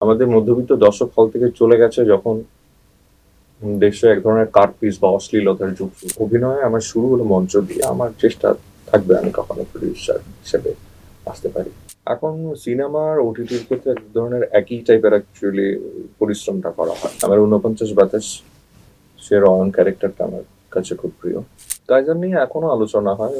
আমাদের মধ্যবিত্ত দর্শক হল থেকে চলে গেছে যখন দেশে এক ধরনের কার্পিস বা অশ্লীলতার যুগ। অভিনয়ে আমার শুরু হলো মঞ্চ দিয়ে। আমার চেষ্টা থাকবে আমি কখনো প্রডিউসার হিসেবে আসতে পারি। এখন সিনেমার ওটিটির ক্ষেত্রে এক ধরনের একই টাইপের অ্যাকচুয়ালি পরিশ্রমটা করা হয়। আমার ঊনপঞ্চাশ বাতাস সে রয়ন ক্যারেক্টারটা আমার কাছে খুব প্রিয়। তাই জন্যই এখনও আলোচনা হয়।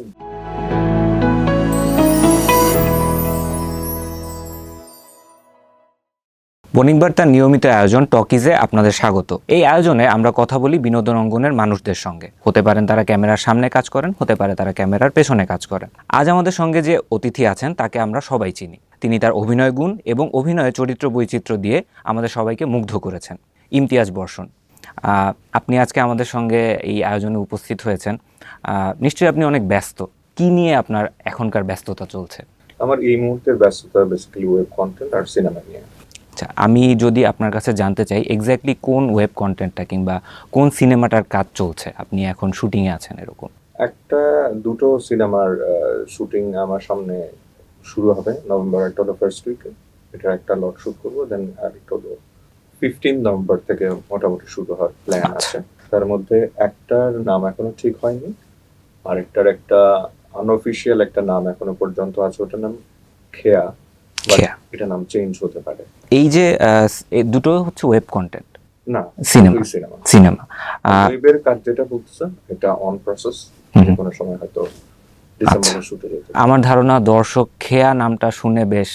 বণিক বার্তার নিয়মিত আয়োজন টকিজে আপনাদের স্বাগত। এই আয়োজনে আমরা কথা বলি বিনোদন অঙ্গনের মানুষদের সঙ্গে। হতে পারেন তারা ক্যামেরার সামনে কাজ করেন, হতে পারে তারা ক্যামেরার পেছনে কাজ করেন। আজ আমাদের সঙ্গে যে অতিথি আছেন, তাকে আমরা সবাই চিনি। তিনি তার অভিনয় গুণ এবং অভিনয়ে চরিত্র বৈচিত্র্য দিয়ে আমাদের সবাইকে মুগ্ধ করেছেন। ইমতিয়াজ বর্ষণ আপনি আজকে আমাদের সঙ্গে এই আয়োজনে উপস্থিত হয়েছেন। নিশ্চয়ই আপনি অনেক ব্যস্ত। কি নিয়ে আপনার এখনকার ব্যস্ততা চলছে? আমার এই মুহূর্তের ব্যস্ততা বেসিক্যালি ওয়েব কন্টেন্ট আর সিনেমা নিয়ে। আচ্ছা আমি যদি আপনার কাছে জানতে চাই এক্স্যাক্টলি কোন ওয়েব কন্টেন্টটা কিংবা কোন সিনেমাটার কাজ চলছে আপনি এখন শুটিংয়ে আছেন এরকম একটা দুটো সিনেমার শুটিং আমার সামনে শুরু হবে নভেম্বর একটা হলো ফার্স্ট উইকে এটা একটা লট শুট করব দেন আর একটা হলো ফিফটিন নভেম্বর থেকে মোটামুটি শুরু হওয়ার প্ল্যান আচ্ছা। আছে তার মধ্যে একটার নাম এখনও ঠিক হয়নি আরেকটার একটা আনঅফিসিয়াল একটা নাম এখনও পর্যন্ত আছে ওটার নাম খেয়া। এটা নাম চেঞ্জ হতে পারে। এই যে দুটো হচ্ছে ওয়েব কন্টেন্ট না সিনেমা সিনেমা ওয়েবের কাজ যেটা বলতেছে এটা অন প্রসেস কোনো সময় হয়তো পারে। আমার ধারণা দর্শক খেয়া নামটা শুনে বেশ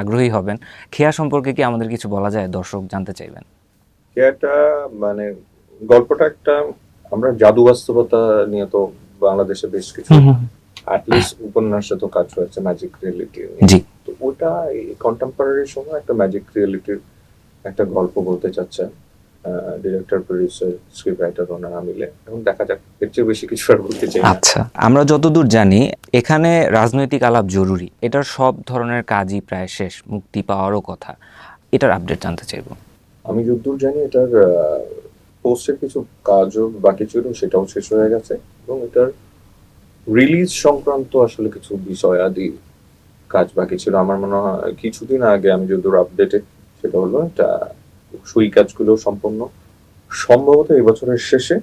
আগ্রহী হবেন। খেয়া সম্পর্কে কি আমাদের কিছু বলা যায়? দর্শক জানতে চাইবেন। এটা মানে গল্পটা একটা আমরা জাদু বাস্তবতা নিয়ে তো বাংলাদেশে বেশ কিছু অ্যাটলিস্ট উপন্যাসে তো কাজ হয়েছে ম্যাজিক রিয়েলিটি জি। ওটা এই কন্টেম্পোরারি সময় একটা ম্যাজিক রিয়েলিটির একটা গল্প বলতে চাচ্ছে ডিরেক্টর প্রডিউসার স্ক্রিপ্ট রাইটার ওনারা মিলে। এবং দেখা যাক এর চেয়ে বেশি কিছু আর বলতে চাই আচ্ছা আমরা যতদূর জানি এখানে রাজনৈতিক আলাপ জরুরি। এটার সব ধরনের কাজই প্রায় শেষ মুক্তি পাওয়ারও কথা। এটার আপডেট জানতে চাইব। আমি যতদূর জানি এটার পোস্টের কিছু কাজও বাকি ছিল সেটাও শেষ হয়ে গেছে। এবং এটার রিলিজ সংক্রান্ত আসলে কিছু বিষয়াদি কাজ বাকি ছিল। আমার মনে হয় কিছুদিন আগে আমি যতদূর আপডেটে সেটা হলো এটা সই কাজগুলো সম্পূর্ণ সম্ভবত এই বছরের শেষে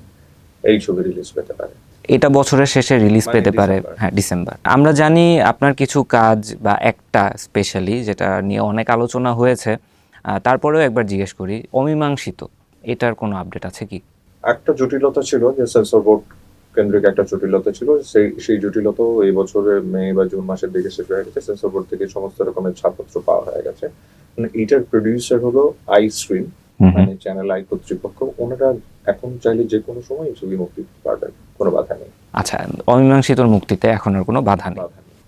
এই ছবি রিলিজ পেতে পারে। এটা বছরের শেষে রিলিজ মানে পেতে পারে। হ্যাঁ ডিসেম্বর আমরা জানি আপনার কিছু কাজ বা একটা স্পেশালি যেটা নিয়ে অনেক আলোচনা হয়েছে তারপরেও একবার জিজ্ঞেস করি অমীমাংসিত এটার কোনো আপডেট আছে কি? একটা জটিলতা ছিল যে সেন্সর বোর্ড কেন্দ্রিক একটা জটিলতা ছিল। সেই সেই জটিলতাও এই বছরের মে বা জুন মাসের দিকে শেষ হয়ে গেছে। সেন্সর বোর্ড থেকে সমস্ত রকমের ছাড়পত্র পাওয়া হয়ে গেছে। মানে এইটার প্রডিউসার হলো আই স্ট্রিম মানে চ্যানেল আই কর্তৃপক্ষ। ওনারা এখন চাইলে যে কোনো সময় এই ছবি মুক্তি পারবেন কোনো বাধা নেই। আচ্ছা অমীমাংসিতর মুক্তিতে এখন আর কোনো বাধা নেই।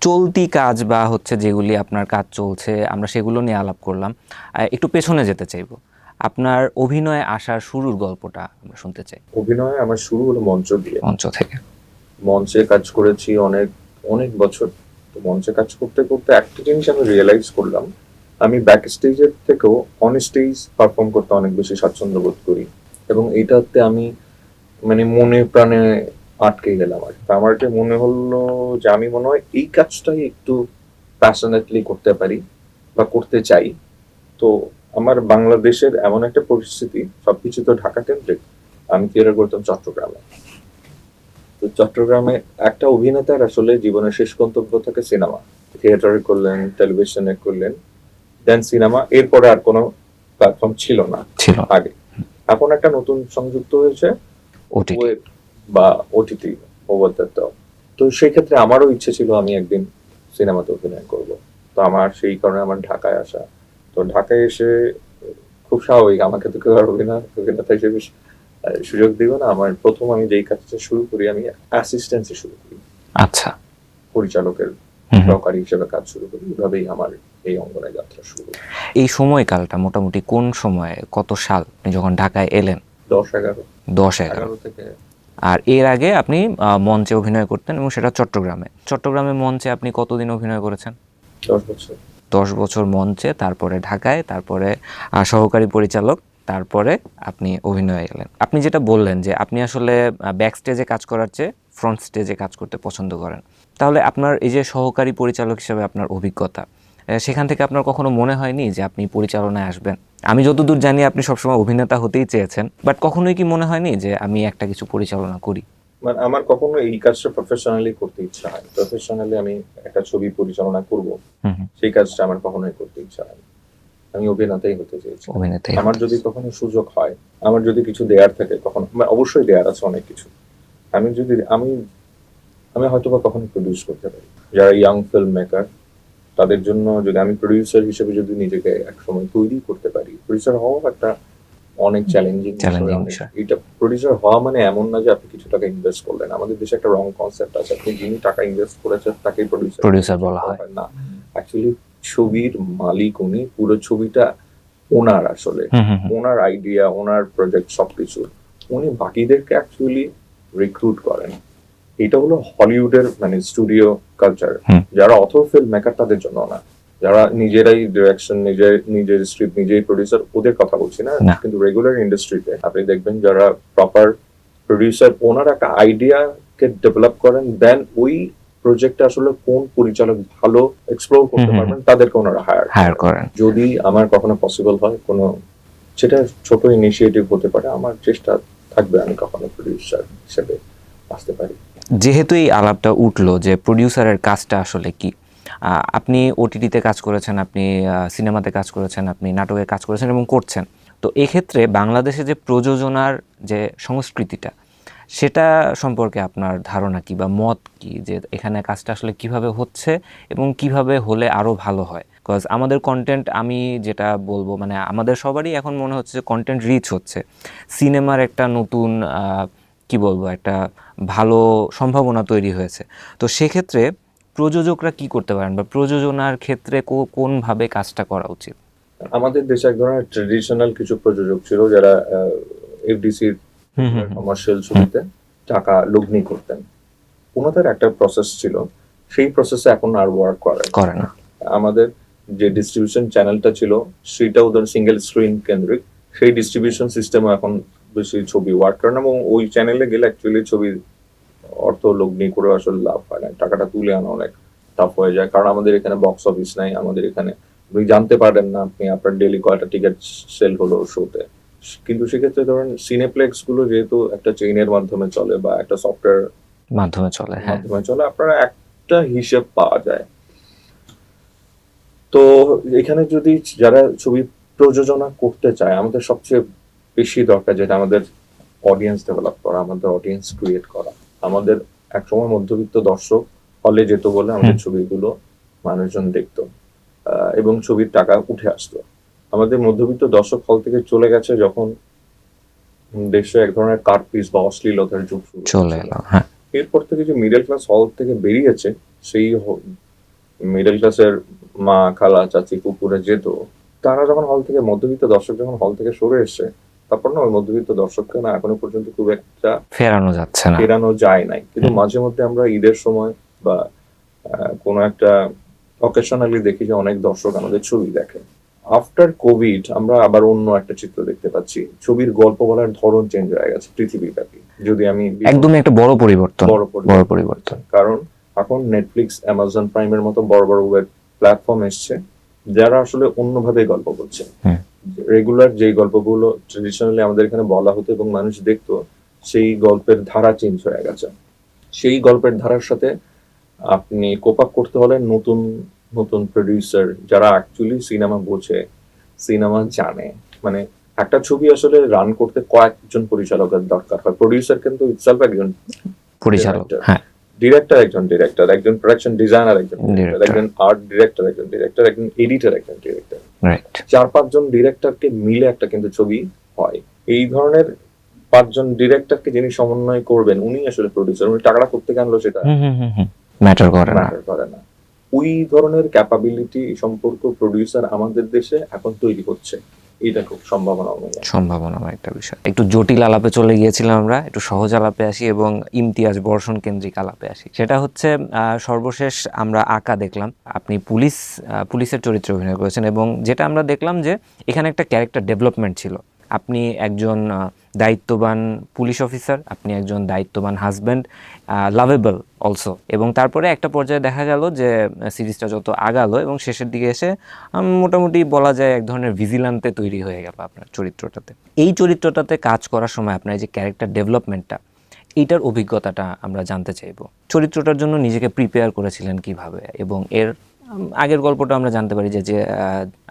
চলতি কাজ বা হচ্ছে যেগুলি আপনার কাজ চলছে আমরা সেগুলো নিয়ে আলাপ করলাম। একটু পেছনে যেতে চাইব। আপনার অভিনয়ে আসার শুরুর গল্পটা আমরা শুনতে চাই। অভিনয় আমার শুরু হলো মঞ্চ দিয়ে। মঞ্চ থেকে। মঞ্চে কাজ করেছি অনেক অনেক বছর। তো মঞ্চে কাজ করতে করতে একটা জিনিস আমি রিয়েলাইজ করলাম আমি ব্যাক স্টেজের থেকেও অন স্টেজ পারফর্ম করতে অনেক বেশি স্বাচ্ছন্দ্য বোধ করি। এবং এইটাতে আমি মানে মনে প্রাণে আটকে গেলাম আর আমার এটা মনে হলো যে আমি মনে হয় এই কাজটাই একটু প্যাশনেটলি করতে পারি বা করতে চাই। তো আমার বাংলাদেশের এমন একটা পরিস্থিতি সবকিছু তো ঢাকা কেন্দ্রিক। আমি থিয়েটার করতাম? চট্টগ্রামে। তো চট্টগ্রামে একটা অভিনেতার আসলে জীবনের শেষ গন্তব্য থাকে সিনেমা। থিয়েটারে করলেন টেলিভিশনে করলেন দেন সিনেমা। এরপরে আর কোনো প্ল্যাটফর্ম ছিল না ছিল আগে। এখন একটা নতুন সংযুক্ত হয়েছে ওয়েব বা ওটিটি ওভার দ্য টপ তো সেই ক্ষেত্রে আমারও ইচ্ছে ছিল আমি একদিন সিনেমাতে অভিনয় করব। তো আমার সেই কারণে আমার ঢাকায় আসা তো ঢাকায় এসে খুব স্বাভাবিক আমাকে তো কেউ আর অভিনয় অভিনেতা হিসেবে সুযোগ দিবে না। আমার প্রথম আমি যেই কাজটা শুরু করি আমি অ্যাসিস্ট্যান্সে শুরু করি। আচ্ছা। পরিচালকের। সহকারী হিসেবে কাজ শুরু করি। এভাবেই আমার এই অঙ্গনে যাত্রা শুরু এই সময়কালটা মোটামুটি কোন সময়ে কত সাল? আপনি যখন ঢাকায় এলেন? দশ এগারো। দশ এগারো। এগারো থেকে আর এর আগে আপনি মঞ্চে অভিনয় করতেন এবং সেটা চট্টগ্রামে। চট্টগ্রামে মঞ্চে আপনি কতদিন অভিনয় করেছেন? দশ বছর। দশ বছর মঞ্চে, তারপরে ঢাকায়, তারপরে সহকারী পরিচালক, তারপরে আপনি অভিনয়ে গেলেন। আপনি যেটা বললেন যে আপনি আসলে ব্যাক স্টেজে কাজ করার চেয়ে ফ্রন্ট স্টেজে কাজ করতে পছন্দ করেন। তাহলে আপনার এই যে সহকারী পরিচালক হিসেবে আপনার অভিজ্ঞতা সেখান থেকে আপনার কখনো মনে হয়নি যে আপনি পরিচালনায় আসবেন? আমি যতদূর জানি আপনি সবসময় অভিনেতা হতেই চেয়েছেন বাট কখনোই কি মনে হয়নি যে আমি একটা কিছু পরিচালনা করি? মানে আমার কখনো এই কাজটা প্রফেশনালি করতে ইচ্ছা হয় প্রফেশনালি আমি একটা ছবি পরিচালনা করব। সেই কাজটা আমার কখনোই করতে ইচ্ছা হয় আমি অভিনেতাই হতে চেয়েছি। আমার যদি কখনো সুযোগ হয় আমার যদি কিছু দেয়ার থাকে কখনো মানে অবশ্যই দেয়ার আছে অনেক কিছু। আমি যদি আমি আমি হয়তো বা কখনো প্রডিউস করতে পারি। যারা ইয়াং ফিল্ম মেকার তাদের জন্য যদি আমি প্রডিউসার হিসেবে যদি নিজেকে একসময় তৈরি করতে পারি প্রডিউসার হওয়া একটা অনেক চ্যালেঞ্জিং এটা প্রডিউসার হওয়া মানে এমন না যে আপনি কিছু টাকা ইনভেস্ট করলেন। আমাদের দেশে একটা রং কনসেপ্ট আছে। আপনি যিনি টাকা ইনভেস্ট করেছেন তাকেই প্রডিউসার Producer বলা হয়। না। অ্যাকচুয়ালি ছবির মালিক উনি পুরো ছবিটা ওনার আসলে। ওনার আইডিয়া ওনার প্রজেক্ট সবকিছু। উনি বাকিদেরকে অ্যাকচুয়ালি রিক্রুট করেন। এটা হলো হলিউডের মানে স্টুডিও কালচার যারা অথর ফিল্ম মেকার তাদের জন্য না। যারা নিজেরাই ডিরেকশন নিজের নিজের স্ক্রিপ্ট নিজেই প্রডিউসার ওদের কথা বলছি না। কিন্তু রেগুলার ইন্ডাস্ট্রিতে আপনি দেখবেন যারা প্রপার প্রডিউসার ওনার একটা আইডিয়াকে ডেভেলপ করেন দেন ওই প্রজেক্টটা আসলে কোন পরিচালক ভালো এক্সপ্লোর করতে। পারবেন তাদেরকে ওনারা হায়ার হায়ার করেন যদি আমার কখনো পসিবল হয় কোনো সেটা ছোট ইনিশিয়েটিভ হতে পারে আমার চেষ্টা থাকবে আমি কখনো প্রডিউসার হিসেবে আসতে পারি যেহেতু এই আলাপটা উঠল যে প্রডিউসারের কাজটা আসলে কি আপনি ওটিটিতে কাজ করেছেন, আপনি সিনেমাতে কাজ করেছেন, আপনি নাটকে কাজ করেছেন এবং করছেন। তো এক্ষেত্রে বাংলাদেশে যে প্রযোজনার যে সংস্কৃতিটা, সেটা সম্পর্কে আপনার ধারণা কি বা মত কি যে এখানে কাজটা আসলে কীভাবে হচ্ছে এবং কীভাবে হলে আরও ভালো হয়? বিকজ আমাদের কন্টেন্ট আমি যেটা বলব মানে আমাদের সবারই এখন মনে হচ্ছে যে কন্টেন্ট রিচ হচ্ছে। সিনেমার একটা নতুন কি বলব, একটা ভালো সম্ভাবনা তৈরি হয়েছে। তো সেক্ষেত্রে প্রযোজকরা কি করতে পারেন বা প্রযোজনার ক্ষেত্রে কোনভাবে কাজটা করা উচিত? আমাদের দেশে এক ধরনের ট্রেডিশনাল কিছু প্রযোজক ছিল যারা এফডিসির হুম। কমার্শিয়াল ছবিতে টাকা লগ্নি করতেন। ওনাদের একটা প্রসেস ছিল। সেই প্রসেসে এখন আর ওয়ার্ক করে করে না। আমাদের যে ডিস্ট্রিবিউশন চ্যানেলটা ছিল সেটাও ধর সিঙ্গেল স্ক্রিন কেন্দ্রিক সেই ডিস্ট্রিবিউশন সিস্টেমও এখন বেশি ছবি ওয়ার্ক করে না এবং ওই চ্যানেলে গেলে অ্যাকচুয়ালি ছবি অর্থ লগ্নি করে আসলে লাভ হয় না। টাকাটা তুলে আনা অনেক টাফ হয়ে যায়। কারণ আমাদের এখানে বক্স অফিস নাই আমাদের এখানে আপনি জানতে পারেন না আপনি আপনার ডেলি কয়টা টিকিট সেল হলো শোতে কিন্তু সেক্ষেত্রে ধরেন সিনেপ্লেক্সগুলো যেহেতু একটা চেইনের মাধ্যমে চলে বা একটা সফটওয়্যার মাধ্যমে চলে হ্যাঁ। মাধ্যমে চলে আপনারা একটা হিসেব পাওয়া যায়। তো এখানে যদি যারা ছবি প্রযোজনা করতে চায় আমাদের সবচেয়ে বেশি দরকার যেটা আমাদের অডিয়েন্স ডেভেলপ করা আমাদের অডিয়েন্স ক্রিয়েট করা। আমাদের একসময় মধ্যবিত্ত দর্শক হলে যেত বলে আমাদের ছবিগুলো মানুষজন দেখতো এবং ছবির টাকা উঠে আসতো। আমাদের মধ্যবিত্ত দর্শক হল থেকে চলে গেছে যখন দেশে এক ধরনের কার্পিস বা অশ্লীলতার যুগ শুরু চলে এলো হ্যাঁ। এরপর থেকে যে মিডল ক্লাস হল থেকে বেরিয়েছে সেই মিডল ক্লাসের মা খালা চাচি কুকুরে যেত তারা যখন হল থেকে মধ্যবিত্ত দর্শক যখন হল থেকে সরে এসছে তারপর না ওই মধ্যবিত্ত দর্শককে না এখনও পর্যন্ত খুব একটা ফেরানো যাচ্ছে না। ফেরানো যায় নাই। কিন্তু মাঝে মধ্যে আমরা ঈদের সময় বা কোনো একটা অকেশনালি দেখি যে অনেক দর্শক আমাদের ছবি দেখে। আফটার কোভিড আমরা আবার অন্য একটা চিত্র দেখতে পাচ্ছি। ছবির গল্প বলার ধরন চেঞ্জ হয়ে গেছে পৃথিবীব্যাপী। যদি আমি একদমই একটা বড় পরিবর্তন। বড় পরিবর্তন। কারণ এখন নেটফ্লিক্স অ্যামাজন প্রাইমের মতো বড় বড় ওয়েব প্ল্যাটফর্ম এসছে যারা আসলে অন্যভাবে গল্প বলছে। রেগুলার যে গল্পগুলো ট্রেডিশনালি আমাদের এখানে বলা হতো এবং মানুষ দেখতো সেই গল্পের ধারা চেঞ্জ হয়ে গেছে। সেই গল্পের ধারার সাথে আপনি কোপ আপ করতে হলে নতুন নতুন প্রডিউসার যারা অ্যাকচুয়ালি সিনেমা বোঝে সিনেমা জানে। মানে একটা ছবি আসলে রান করতে কয়েকজন পরিচালকের দরকার হয়। প্রডিউসার কিন্তু ইটসেলফ একজন পরিচালক হ্যাঁ। ডিরেক্টর একজন ডিরেক্টর একজন প্রোডাকশন ডিজাইনার একজন ডিরেক্টর একজন আর্ট ডিরেক্টর একজন ডিরেক্টর একজন এডিটর একজন ডিরেক্টর রাইট চার পাঁচজন ডিরেক্টরকে মিলে একটা কিন্তু ছবি হয়। এই ধরনের পাঁচজন ডিরেক্টরকে যিনি সমন্বয় করবেন উনি আসলে প্রডিউসার উনি টাকাটা করতে আনলো সেটা ম্যাটার করে না। ওই ধরনের ক্যাপাবিলিটি সম্পর্ক প্রডিউসার আমাদের দেশে এখন তৈরি হচ্ছে। এটা খুব সম্ভাবনা অনুযায়ী সম্ভাবনাময় একটা বিষয়। একটু জটিল আলাপে চলে গিয়েছিলাম আমরা, একটু সহজ আলাপে আসি এবং ইমতিয়াজ বর্ষণ কেন্দ্রিক আলাপে আসি। সেটা হচ্ছে সর্বশেষ আমরা আঁকা দেখলাম। আপনি পুলিশ পুলিশের চরিত্রে অভিনয় করেছেন এবং যেটা আমরা দেখলাম যে এখানে একটা ক্যারেক্টার ডেভেলপমেন্ট ছিল। আপনি একজন দায়িত্ববান পুলিশ অফিসার, আপনি একজন দায়িত্ববান হাজব্যান্ড লাভেবল অলসো এবং তারপরে একটা পর্যায়ে দেখা গেল যে সিরিজটা যত আগালো এবং শেষের দিকে এসে মোটামুটি বলা যায় এক ধরনের ভিজিলান্তে তৈরি হয়ে গেল আপনার চরিত্রটাতে। এই চরিত্রটাতে কাজ করার সময় আপনার যে ক্যারেক্টার ডেভেলপমেন্টটা এইটার অভিজ্ঞতাটা আমরা জানতে চাইব। চরিত্রটার জন্য নিজেকে প্রিপেয়ার করেছিলেন কীভাবে এবং এর আগের গল্পটা আমরা জানতে পারি যে যে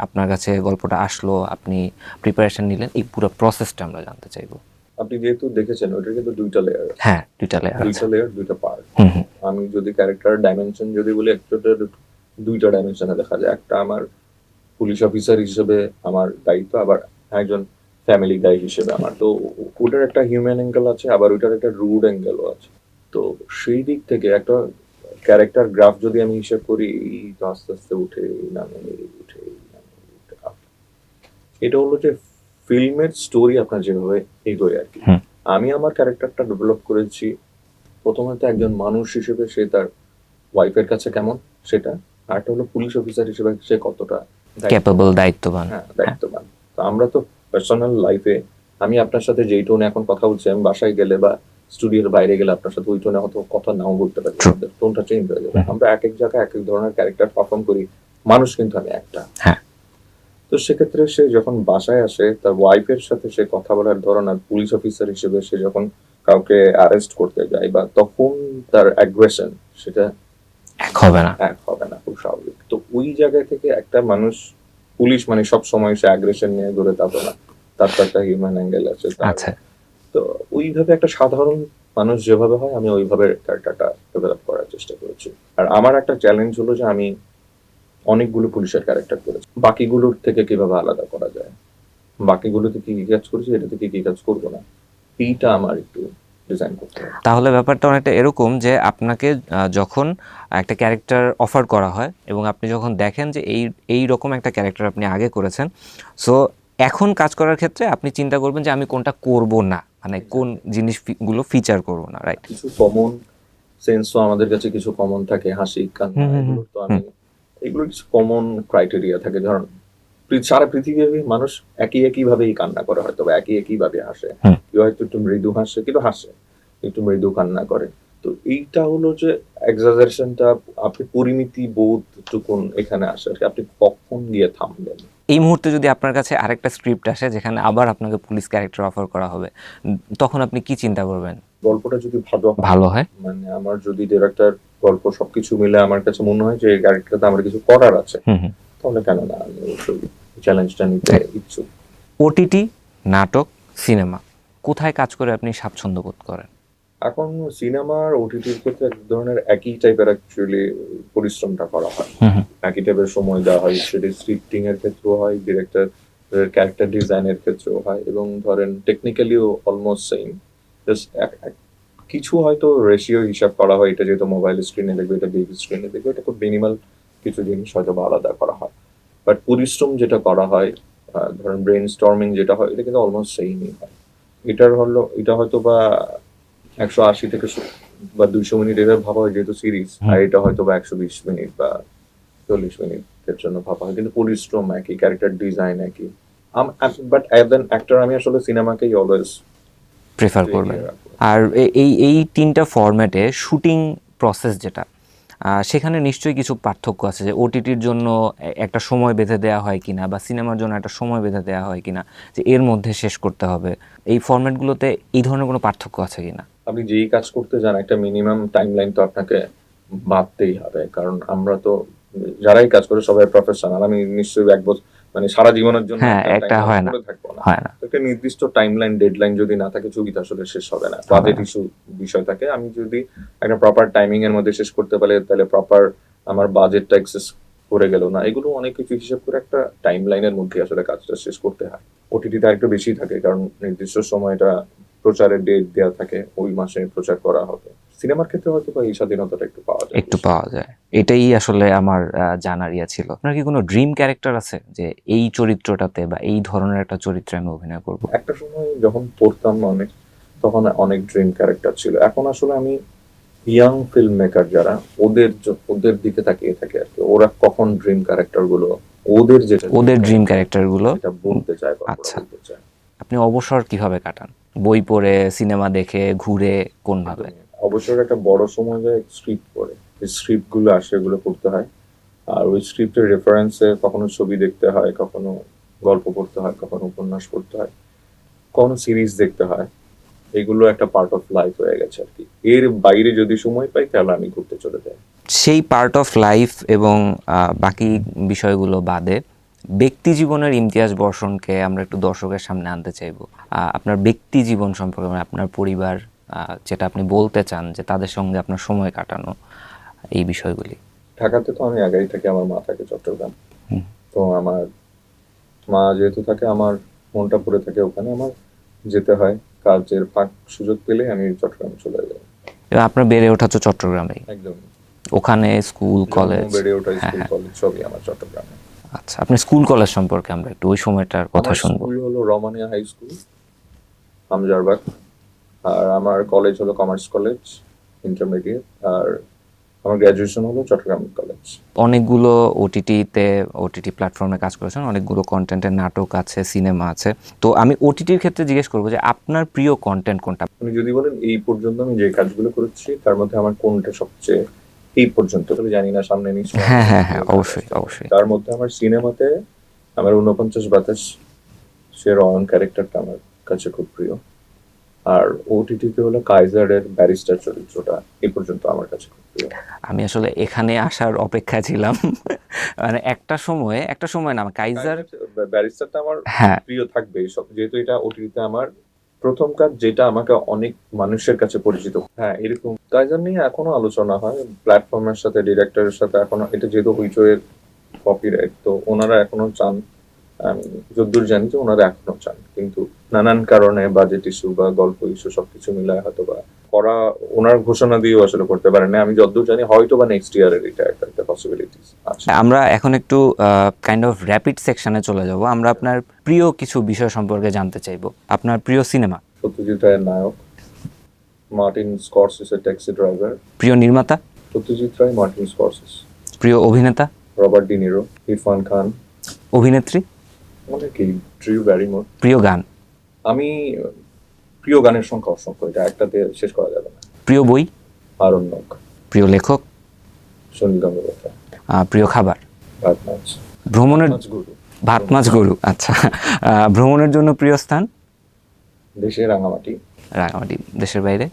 আপনার কাছে গল্পটা আসলো আপনি প্রিপারেশন নিলেন এই পুরো প্রসেসটা আমরা জানতে চাইব। আপনি যেহেতু দেখেছেন ওইটা কিন্তু দুইটা লেয়ার হ্যাঁ দুইটা লেয়ার দুইটা লেয়ার দুইটা পার্ট আমি যদি ক্যারেক্টার ডাইমেনশন যদি বলি একটা দুইটা ডাইমেনশনে দেখা যায়। একটা আমার পুলিশ অফিসার হিসেবে আমার দায়িত্ব আবার একজন ফ্যামিলি গাই হিসেবে আমার। তো ওটার একটা হিউম্যান অ্যাঙ্গেল আছে আবার ওটার একটা রুড অ্যাঙ্গেলও আছে। তো সেই দিক থেকে একটা ক্যারেক্টার গ্রাফ যদি আমি হিসেব করি তো আস্তে আস্তে উঠে নামে উঠে। এটা হলো যে ফিল্মের স্টোরি আপনার যেভাবে এগোয় আর কি। আমি আমার ক্যারেক্টারটা ডেভেলপ করেছি। প্রথমত একজন মানুষ হিসেবে সে তার ওয়াইফের কাছে কেমন সেটা আর হলো পুলিশ অফিসার হিসেবে সে কতটা ক্যাপেবল দায়িত্ববান। হ্যাঁ দায়িত্ববান। তো আমরা তো পার্সোনাল লাইফে আমি আপনার সাথে যেই টোনে এখন কথা বলছি আমি বাসায় গেলে বা স্টুডিওর বাইরে গেলে আপনার সাথে ওই টোনে হয়তো কথা নাও বলতে পারি টোনটা চেঞ্জ হয়ে যাবে। আমরা এক এক জায়গায় এক এক ধরনের ক্যারেক্টার পারফর্ম করি মানুষ কিন্তু আমি একটা। হ্যাঁ। তো সেক্ষেত্রে সে যখন বাসায় আসে তার ওয়াইফের সাথে সে কথা বলার ধরন আর পুলিশ অফিসার হিসেবে সে যখন কাউকে অ্যারেস্ট করতে যায় বা তখন তার অ্যাগ্রেশন সেটা এক হবে না। এক হবে না খুব স্বাভাবিক। তো ওই জায়গা থেকে একটা মানুষ পুলিশ মানে সব সময় সে অ্যাগ্রেশন নিয়ে ঘুরে তা তো না তার তো একটা হিউম্যান অ্যাঙ্গেল আছে আচ্ছা। তো ওইভাবে একটা সাধারণ মানুষ যেভাবে হয়, আমি ওইভাবে ক্যারেক্টারটা ডেভেলপ করার চেষ্টা করেছি। আর আমার একটা চ্যালেঞ্জ হলো যে আমি অনেকগুলো পুলিশের ক্যারেক্টার করেছি। বাকিগুলোর থেকে কীভাবে আলাদা করা যায়? বাকিগুলোতে কি কি কাজ করেছি, এটাতে কি কি কাজ করব না? এইটা আমার একটু ডিজাইন তাহলে ব্যাপারটা অনেকটা এরকম যে আপনাকে যখন একটা ক্যারেক্টার অফার করা হয় এবং আপনি যখন দেখেন যে এই এই রকম একটা ক্যারেক্টার আপনি আগে করেছেন সো এখন কাজ করার ক্ষেত্রে আপনি চিন্তা করবেন যে আমি কোনটা করব না। মানে কোন জিনিসগুলো ফিচার করব না রাইট কিছু কমন সেন্সও আমাদের কাছে কিছু কমন থাকে হাসি কান্না। এগুলো তো আমি এগুলো কিছু কমন ক্রাইটেরিয়া থাকে। ধরুন সারা পৃথিবীর মানুষ একই একই ভাবেই কান্না করে হয়তো একই একই ভাবে হাসে। কেউ হয়তো একটু মৃদু হাসে কিন্তু হাসে একটু মৃদু কান্না করে। তো এইটা হলো যে এক্সাজারেশনটা আপনি পরিমিতি বোধটুকুন এখানে আসে আর কি। আপনি কখন গিয়ে থামবেন? এই মুহূর্তে যদি আপনার কাছে আরেকটা স্ক্রিপ্ট আসে যেখানে আবার আপনাকে পুলিশ ক্যারেক্টার অফার করা হবে তখন আপনি কি চিন্তা করবেন? গল্পটা যদি ভালো ভালো হয়। মানে আমার যদি ডিরেক্টর গল্প সবকিছু মিলে আমার কাছে মনে হয় যে এই ক্যারেক্টারটা আমার কিছু করার আছে তাহলে কেন না আমি অবশ্যই চ্যালেঞ্জটা নিতে ইচ্ছুক। ওটিটি নাটক সিনেমা কোথায় কাজ করে আপনি স্বাচ্ছন্দ্য বোধ করেন? এখন সিনেমার ওটিটির ক্ষেত্রে এক ধরনের একই টাইপের অ্যাকচুয়ালি পরিশ্রমটা করা হয়। একই টাইপের সময় দেওয়া হয় সেটি স্ক্রিপ্টিং এর ক্ষেত্রেও হয় ডিরেক্টর ক্যারেক্টার ডিজাইনের ক্ষেত্রেও হয় এবং ধরেন টেকনিক্যালিও অলমোস্ট সেম কিছু হয়তো রেশিও হিসাব করা হয় এটা যেহেতু মোবাইল স্ক্রিনে দেখবে এটা বিগ স্ক্রিনে দেখবে এটা খুব মিনিমাল কিছু জিনিস হয়তো বা আলাদা করা হয়। বাট পরিশ্রম যেটা করা হয় ধরেন ব্রেন স্টর্মিং যেটা হয় এটা কিন্তু অলমোস্ট সেমই হয়। এটার হলো এটা হয়তো বা একশো আশি থেকে বা দুইশো মিনিট ভাবা হয় যেহেতু সিরিজ আর এটা হয়তো বা একশো বিশ মিনিট বা চল্লিশ মিনিটের জন্য ভাবা হয়। কিন্তু পরিশ্রম একই ক্যারেক্টার ডিজাইন একই। বাট অ্যাজ অ্যান অ্যাক্টর আমি আসলে সিনেমাকেই অলওয়েজ প্রেফার করবেন। আর এই এই তিনটা ফরম্যাটে শুটিং প্রসেস যেটা সেখানে নিশ্চয়ই কিছু পার্থক্য আছে যে ওটিটির জন্য একটা সময় বেঁধে দেওয়া হয় কিনা বা সিনেমার জন্য একটা সময় বেঁধে দেওয়া হয় কিনা যে এর মধ্যে শেষ করতে হবে। এই ফরম্যাটগুলোতে এই ধরনের কোনো পার্থক্য আছে কিনা? আপনি যেই কাজ করতে যান একটা মিনিমাম টাইমলাইন তো আপনাকে বাঁধতেই হবে। কারণ আমরা তো যারাই কাজ করে সবাই প্রফেশনাল আমি নিশ্চয়ই এক বছর মানে সারা জীবনের জন্য হ্যাঁ, একটা হয় না। একটা নির্দিষ্ট টাইমলাইন ডেডলাইন যদি না থাকে ছবিটা আসলে শেষ হবে না। বাজেট ইস্যু বিষয় থাকে আমি যদি একটা প্রপার টাইমিং এর মধ্যে শেষ করতে পারি তাহলে প্রপার আমার বাজেটটা এক্সেস করে গেল না এগুলো অনেক কিছু হিসেব করে একটা টাইম লাইনের মধ্যে আসলে কাজটা শেষ করতে হয়। ওটিটিতে আরেকটু বেশি থাকে কারণ নির্দিষ্ট সময়টা প্রচারের ডেট দেওয়া থাকে ওই মাসে প্রচার করা হবে। সিনেমার ক্ষেত্রে হয়তো এই স্বাধীনতাটা একটু পাওয়া যায়। একটু পাওয়া যায়। এটাই আসলে আমার জানার ইয়া ছিল। আপনার কি কোনো ড্রিম ক্যারেক্টার আছে? যে এই চরিত্রটাতে বা এই ধরনের একটা চরিত্রে আমি অভিনয় করব? একটা সময় যখন পড়তাম অনেক তখন অনেক ড্রিম ক্যারেক্টার ছিল। এখন আসলে আমি ইয়াং ফিল্ম মেকার যারা ওদের ওদের দিকে তাকিয়ে থাকে আর কি। ওরা কখন ড্রিম ক্যারেক্টারগুলো ওদের যেটা ওদের ড্রিম ক্যারেক্টারগুলো এটা বলতে চায় আচ্ছা। আপনি অবসর কীভাবে কাটান? বই পড়ে সিনেমা দেখে ঘুরে কোনভাবে? অবসর একটা বড় সময় যায় স্ক্রিপ্ট পড়ে। স্ক্রিপ্টগুলো আসে এগুলো পড়তে হয়। আর ওই স্ক্রিপ্টের রেফারেন্সে কখনো ছবি দেখতে হয় কখনো গল্প পড়তে হয় কখনো উপন্যাস পড়তে হয় কখনো সিরিজ দেখতে হয়। এগুলো একটা পার্ট অফ লাইফ হয়ে গেছে আর কি। এর বাইরে যদি সময় পাই তাহলে আমি ঘুরতে চলে যাই। সেই পার্ট অফ লাইফ এবং বাকি বিষয়গুলো বাদে ব্যক্তি জীবনের ইমতিয়াজ বর্ষণকে আমরা একটু দর্শকের সামনে আনতে চাইব। আপনার ব্যক্তি জীবন সম্পর্কে মানে আপনার পরিবার যেটা আপনি বলতে চান যে তাদের সঙ্গে আপনার সময় কাটানো এই বিষয়গুলি। ঢাকাতে তো আমি আগেই থাকি আমার মা থাকে চট্টগ্রাম। তো আমার মা যেহেতু থাকে আমার মনটা পড়ে থাকে ওখানে আমার যেতে হয়। কাজের ফাঁক সুযোগ পেলে আমি চট্টগ্রামে চলে যাই। আপনার বেড়ে ওঠা তো চট্টগ্রামেই। একদম ওখানে স্কুল কলেজ বেড়ে ওঠা হ্যাঁ, স্কুল হ্যাঁ। কলেজ সবই আমার চট্টগ্রামে। আচ্ছা আপনি স্কুল কলেজ সম্পর্কে আমরা একটু ওই সময়টার কথা শুনব। স্কুল হলো রমানিয়া হাই স্কুল আমজারবাগ। আর আমার কলেজ হলো কমার্স কলেজ ইন্টারমিডিয়েট আর আমার গ্র্যাজুয়েশন হলো চট্টগ্রাম কলেজ অনেকগুলো ওটিটিতে ওটিটি প্ল্যাটফর্মে কাজ করেছেন অনেকগুলো কন্টেন্টের নাটক আছে সিনেমা আছে। তো আমি ওটিটির ক্ষেত্রে জিজ্ঞেস করব যে আপনার প্রিয় কন্টেন্ট কোনটা? আপনি যদি বলেন এই পর্যন্ত আমি যে কাজগুলো করেছি তার মধ্যে আমার কোনটা সবচেয়ে এই পর্যন্ত। জানি না সামনে নিশ্চয়ই হ্যাঁ হ্যাঁ হ্যাঁ অবশ্যই অবশ্যই। তার মধ্যে আমার সিনেমাতে আমার উনপঞ্চাশ বাতাস সে রয়ন ক্যারেক্টারটা আমার কাছে খুব প্রিয়। আর ওটিটিতে হলো কাইজারের ব্যারিস্টার চরিত্রটা এই পর্যন্ত আমার কাছে খুব প্রিয়। আমি আসলে এখানে আসার অপেক্ষা ছিলাম। মানে একটা সময়ে একটা সময় না কাইজার ব্যারিস্টারটা আমার হ্যাঁ। প্রিয় থাকবে সব যেহেতু এটা ওটিটিতে আমার প্রথম কাজ যেটা আমাকে অনেক মানুষের কাছে পরিচিত। হ্যাঁ এরকম কাইজার নিয়ে এখনও আলোচনা হয়। প্ল্যাটফর্মের সাথে ডিরেক্টরের সাথে এখনও এটা যেহেতু হইচয়ের কপিরাইট তো ওনারা এখনও চান আমি যদ্দূর জানি যে ওনারা এখনও চান। কিন্তু নানান কারণে বাজেট ইস্যু বা গল্প ইস্যু সবকিছু মিলায় হয়তো বা করা ওনার ঘোষণা দিয়েও আসলে করতে পারেন না। আমি যদ্দূর জানি হয়তো বা নেক্সট ইয়ারের এটা একটা পসিবিলিটিস আছে। আমরা এখন একটু কাইন্ড অফ র্যাপিড সেকশনে চলে যাব। আমরা আপনার প্রিয় কিছু বিষয় সম্পর্কে জানতে চাইব। আপনার প্রিয় সিনেমা সত্যজিৎ রায়ের নায়ক। মার্টিন স্কর্সেসের ট্যাক্সি ড্রাইভার প্রিয় নির্মাতা? সত্যজিৎ রায় মার্টিন স্কর্সেস প্রিয় অভিনেতা? Robert De Niro Irrfan Khan. অভিনেত্রী? অনেকেই ড্রিউ ব্যারিমোর প্রিয় গান? আমি প্রিয় গানের সংখ্যা অসংখ্য এটা একটাতে শেষ করা যাবে না। প্রিয় বই? আরণ্যক প্রিয় লেখক? সুনীল গঙ্গোপাধ্যায়। প্রিয় খাবার? ভাত মাছ। ভ্রমণের গুরু। ভাত মাছ গরু আচ্ছা। ভ্রমণের জন্য প্রিয় স্থান? দেশে রাঙামাটি। রাঙামাটি দেশের বাইরে।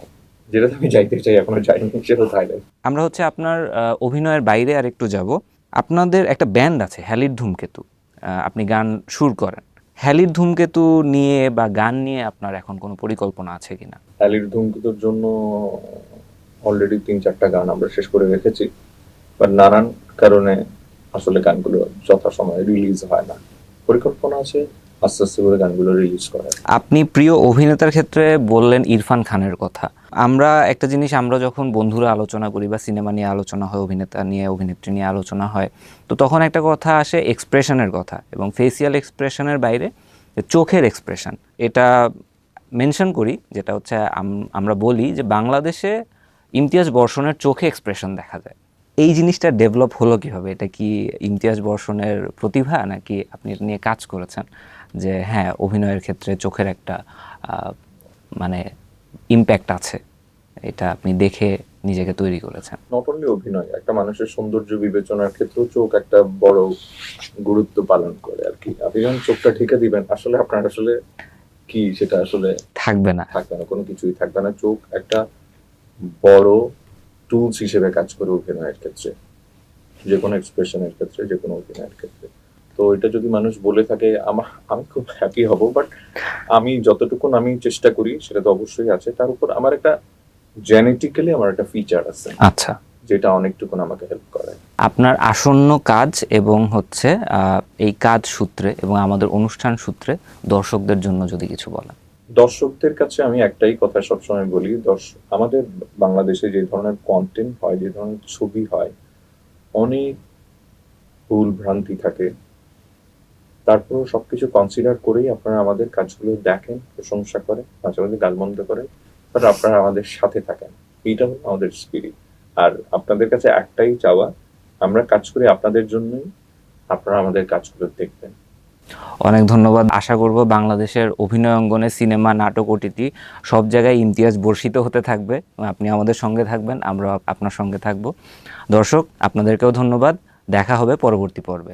যেটাতে আমি যাইতে চাই এখনও যাইনি সেটা থাইল্যান্ড। আমরা হচ্ছে আপনার অভিনয়ের বাইরে আর একটু যাব। আপনাদের একটা ব্যান্ড আছে হ্যালির ধূমকেতু। আপনি গান সুর করেন। হ্যালির ধূমকেতু নিয়ে বা গান নিয়ে আপনার এখন কোনো পরিকল্পনা আছে কিনা? হ্যালির ধূমকেতুর জন্য অলরেডি তিন চারটা গান আমরা শেষ করে রেখেছি। বাট নানান কারণে আসলে গানগুলো যথাসময়ে রিলিজ হয় না। পরিকল্পনা আছে আস্তে আস্তে করে গানগুলো রিলিজ আপনি প্রিয় অভিনেতার ক্ষেত্রে বললেন ইরফান খানের কথা। আমরা একটা জিনিস, আমরা যখন বন্ধুরা আলোচনা করি বা সিনেমা নিয়ে আলোচনা হয়, অভিনেতা নিয়ে, অভিনেত্রী নিয়ে আলোচনা হয়, তো তখন একটা কথা আসে এক্সপ্রেশনের কথা এবং ফেসিয়াল এক্সপ্রেশনের বাইরে চোখের এক্সপ্রেশন এটা মেনশন করি, যেটা হচ্ছে আমরা বলি যে বাংলাদেশে ইমতিয়াজ বর্ষণের চোখে এক্সপ্রেশন দেখা যায়। এই জিনিসটা ডেভেলপ হলো কীভাবে? এটা কি ইমতিয়াজ বর্ষণের প্রতিভা নাকি আপনি এটা নিয়ে কাজ করেছেন? যে হ্যাঁ অভিনয়ের ক্ষেত্রে চোখের একটা মানে ইম্প্যাক্ট আছে। এটা আপনি দেখে নিজেকে তৈরি করেছেন। নট অনলি অভিনয় একটা মানুষের সৌন্দর্য বিবেচনার ক্ষেত্রেও চোখ একটা বড় গুরুত্ব পালন করে আর কি। আপনি যখন চোখটা ঢেকে দিবেন আসলে আপনার আসলে কি সেটা আসলে থাকবে না। থাকবে না কোনো কিছুই থাকবে না। চোখ একটা বড় টুলস হিসেবে কাজ করে অভিনয়ের ক্ষেত্রে যে কোনো এক্সপ্রেশনের ক্ষেত্রে যে কোনো অভিনয়ের ক্ষেত্রে। তো এটা যদি মানুষ বলে থাকে আমার আমি খুব হ্যাপি হব বাট আমি যতটুকুন আমি চেষ্টা করি সেটা তো অবশ্যই আছে। তার উপর আমার একটা জেনেটিক্যালি আমার একটা ফিচার আছে আচ্ছা। যেটা অনেকটুকুন আমাকে হেল্প করে। আপনার আসন্ন কাজ এবং হচ্ছে এই কাজ সূত্রে এবং আমাদের অনুষ্ঠান সূত্রে দর্শকদের জন্য যদি কিছু বলেন। দর্শকদের কাছে আমি একটাই কথা সবসময় বলি দর্শক আমাদের বাংলাদেশে যে ধরনের কন্টেন্ট হয় যে ধরনের ছবি হয় অনেক ভুল ভ্রান্তি থাকে। তারপরেও সবকিছু কনসিডার করেই আপনারা আমাদের কাজগুলো দেখেন, প্রশংসা করেন মাঝে মাঝে গালমন্দ করেন বাট আপনারা আমাদের সাথে থাকেন। এইটা হলো আমাদের স্পিরিট আর আপনাদের কাছে একটাই চাওয়া, আমরা কাজ করি আপনাদের জন্যই, আপনারা আমাদের কাজগুলো দেখবেন। অনেক ধন্যবাদ। আশা করব বাংলাদেশের অভিনয় অঙ্গনে সিনেমা, নাটক ওটিটি সব জায়গায় ইমতিয়াজ বর্ষিত হতে থাকবে। আপনি আমাদের সঙ্গে থাকবেন আমরা আপনার সঙ্গে থাকব। দর্শক, আপনাদেরকেও ধন্যবাদ। দেখা হবে পরবর্তী পর্বে।